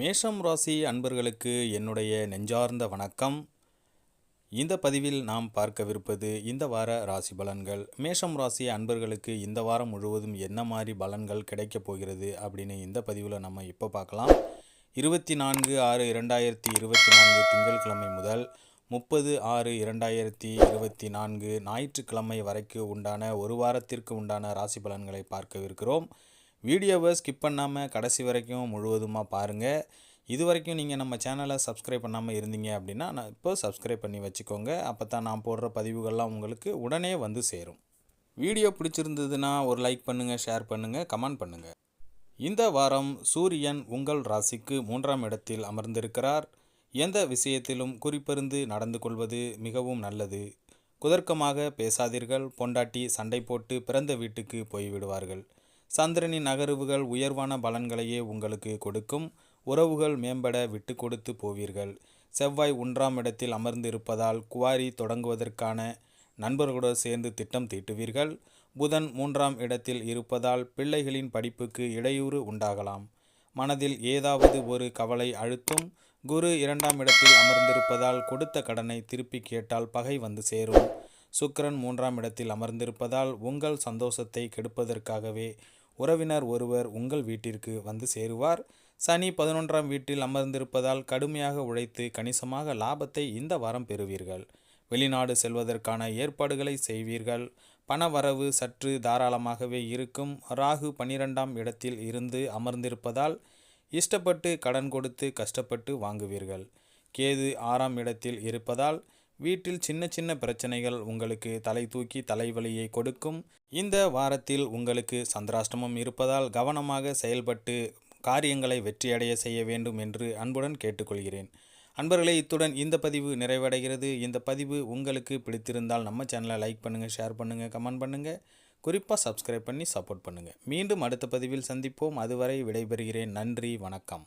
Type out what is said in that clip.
மேஷம் ராசி அன்பர்களுக்கு என்னுடைய நெஞ்சார்ந்த வணக்கம். இந்த பதிவில் நாம் பார்க்கவிருப்பது இந்த வார ராசி பலன்கள். மேஷம் ராசி அன்பர்களுக்கு இந்த வாரம் முழுவதும் என்ன மாதிரி பலன்கள் கிடைக்கப் போகிறது அப்படின்னு இந்த பதிவில் நம்ம இப்போ பார்க்கலாம். இருபத்தி நான்கு ஆறு இரண்டாயிரத்தி இருபத்தி நான்கு திங்கட்கிழமை முதல் முப்பது ஆறு இரண்டாயிரத்தி இருபத்தி நான்கு ஞாயிற்றுக்கிழமை வரைக்கு உண்டான ஒரு வாரத்திற்கு உண்டான ராசி பலன்களை பார்க்கவிருக்கிறோம். வீடியோவை ஸ்கிப் பண்ணாமல் கடைசி வரைக்கும் முழுவதுமாக பாருங்கள் இது வரைக்கும் நீங்கள் நம்ம சேனலை சப்ஸ்கிரைப் பண்ணாமல் இருந்தீங்க அப்படின்னா நான் இப்போ சப்ஸ்கிரைப் பண்ணி வச்சுக்கோங்க. அப்போ தான் நான் போடுற பதிவுகள்லாம் உங்களுக்கு உடனே வந்து சேரும். வீடியோ பிடிச்சிருந்ததுன்னா ஒரு லைக் பண்ணுங்கள் ஷேர் பண்ணுங்கள் கமெண்ட் பண்ணுங்கள் இந்த வாரம் சூரியன் உங்கள் ராசிக்கு மூன்றாம் இடத்தில் அமர்ந்திருக்கிறார். எந்த விஷயத்திலும் குறிப்பறிந்து நடந்து கொள்வது மிகவும் நல்லது. குதர்க்கமாக பேசாதீர்கள். பொண்டாட்டி சண்டை போட்டு பிறந்த வீட்டுக்கு போய்விடுவார்கள். சந்திரனின் நகர்வுகள் உயர்வான பலன்களையே உங்களுக்கு கொடுக்கும். உறவுகள் மேம்பட விட்டு கொடுத்து போவீர்கள். செவ்வாய் ஒன்றாம் இடத்தில் அமர்ந்து இருப்பதால் குவாரி தொடங்குவதற்கான நண்பர்களுடன் சேர்ந்து திட்டம் தீட்டுவீர்கள். புதன் மூன்றாம் இடத்தில் இருப்பதால் பிள்ளைகளின் படிப்புக்கு இடையூறு உண்டாகலாம். மனதில் ஏதாவது ஒரு கவலை அழுத்தும். குரு இரண்டாம் இடத்தில் அமர்ந்திருப்பதால் கொடுத்த கடனை திருப்பி கேட்டால் பகை வந்து சேரும். சுக்கிரன் மூன்றாம் இடத்தில் அமர்ந்திருப்பதால் உங்கள் சந்தோஷத்தை கெடுப்பதற்காகவே உறவினர் ஒருவர் உங்கள் வீட்டிற்கு வந்து சேருவார். சனி பதினொன்றாம் வீட்டில் அமர்ந்திருப்பதால் கடுமையாக உழைத்து கணிசமாக லாபத்தை இந்த வாரம் பெறுவீர்கள். வெளிநாடு செல்வதற்கான ஏற்பாடுகளை செய்வீர்கள். பணவரவு சற்று தாராளமாகவே இருக்கும். ராகு பனிரெண்டாம் இடத்தில் இருந்து அமர்ந்திருப்பதால் இஷ்டப்பட்டு கடன் கொடுத்து கஷ்டப்பட்டு வாங்குவீர்கள். கேது ஆறாம் இடத்தில் இருப்பதால் வீட்டில் சின்ன சின்ன பிரச்சனைகள் உங்களுக்கு தலை தூக்கி தலைவலியை கொடுக்கும். இந்த வாரத்தில் உங்களுக்கு சந்திராஷ்டமம் இருப்பதால் கவனமாக செயல்பட்டு காரியங்களை வெற்றியடைய செய்ய வேண்டும் என்று அன்புடன் கேட்டுக்கொள்கிறேன். அன்பர்களே இத்துடன் இந்த பதிவு நிறைவடைகிறது. இந்த பதிவு உங்களுக்கு பிடித்திருந்தால் நம்ம சேனலை லைக் பண்ணுங்கள் ஷேர் பண்ணுங்கள் கமெண்ட் பண்ணுங்கள் குறிப்பாக சப்ஸ்கிரைப் பண்ணி சப்போர்ட் பண்ணுங்கள் மீண்டும் அடுத்த பதிவில் சந்திப்போம். அதுவரை விடைபெறுகிறேன். நன்றி வணக்கம்.